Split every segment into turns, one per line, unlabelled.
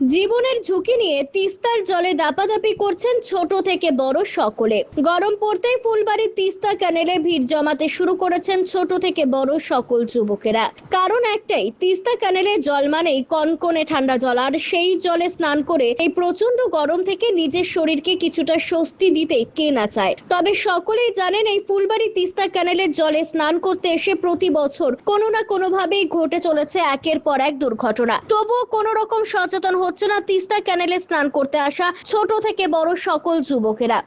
জীবনের ঝুঁকি নিয়ে তিস্তার জলে দাপাদাপি করছেন ছোট থেকে বড় সকলে। গরম পড়তেই ফুলবাড়ির তিস্তা ক্যানেলে ভিড় জমাতে শুরু করেছেন ছোট থেকে বড় সকল যুবকেরা। কারণ একটাই, তিস্তা ক্যানেলে জল মানেই কনকনে ঠান্ডা জল, আর সেই জলে স্নান করে এই প্রচণ্ড গরম থেকে নিজের শরীরকে কিছুটা স্বস্তি দিতে কে না চায়। তবে সকলেই জানেন এই ফুলবাড়ি তিস্তা ক্যানেলের জলে স্নান করতে এসে প্রতি বছর কোনো না কোনো ভাবেই ঘটে চলেছে একের পর এক দুর্ঘটনা। তবুও কোনো রকম সচেতন হচ্ছে না তিস্তা ক্যানেলে স্নান করতে আসা ছোট থেকে বড় সকল যুবকেরা।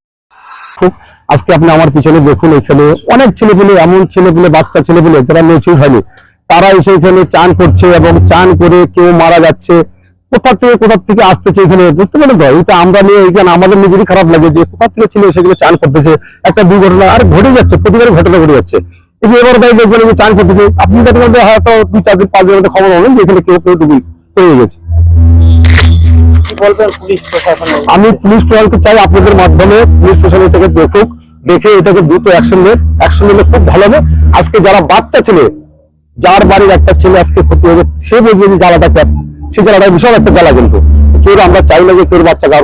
আজকে আপনি আমার পিছনে দেখুন, এখানে অনেক ছেলেপুলে, এমন ছেলেপুলে, বাচ্চা ছেলেপুলে, যারা মেচুর হয়নি, তারা এসে এখানে চান করছে এবং চান করে কেউ মারা যাচ্ছে। কোথা থেকে কোথা থেকে আসতেছে এখানে, বুঝতে পারেন তো এটা আমরা নিয়ে এখানে আমাদের নিজেরই খারাপ লাগে যে কোথা থেকে ছেলে সেগুলো চান করতেছে। একটা দুর্ঘটনা, আর ঘটে যাচ্ছে, প্রতিবারই ঘটনা ঘটে যাচ্ছে। এই যে এবার তাই দেখবেন চান করতেছে, আপনি মধ্যে হয়তো দুই চার দিন, পাঁচ দিনের খবর হলেন যে এখানে কেউ কেউ ডুবি, চলে গেছে। আমি পুলিশ প্রশাসনকে চাই আপনাদের মাধ্যমে পুলিশ প্রশাসন এটাকে দেখুক দেখে এটাকে দ্রুত অ্যাকশন নেন অ্যাকশন নিলে খুব ভালো হবে। আজকে যারা বাচ্চা ছেলে যার বাড়ির একটা ছেলে আজকে ক্ষতি হবে সে বলবে যে জ্বালাটা সে জ্বালাটা বিশাল একটা জ্বালা কিন্তু। কেউ আমরা চাই না যে কেউ বাচ্চা কার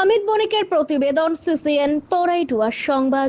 অমিত বণিকের প্রতিবেদন সিসিএন তোরাই ডুয়ার সংবাদ।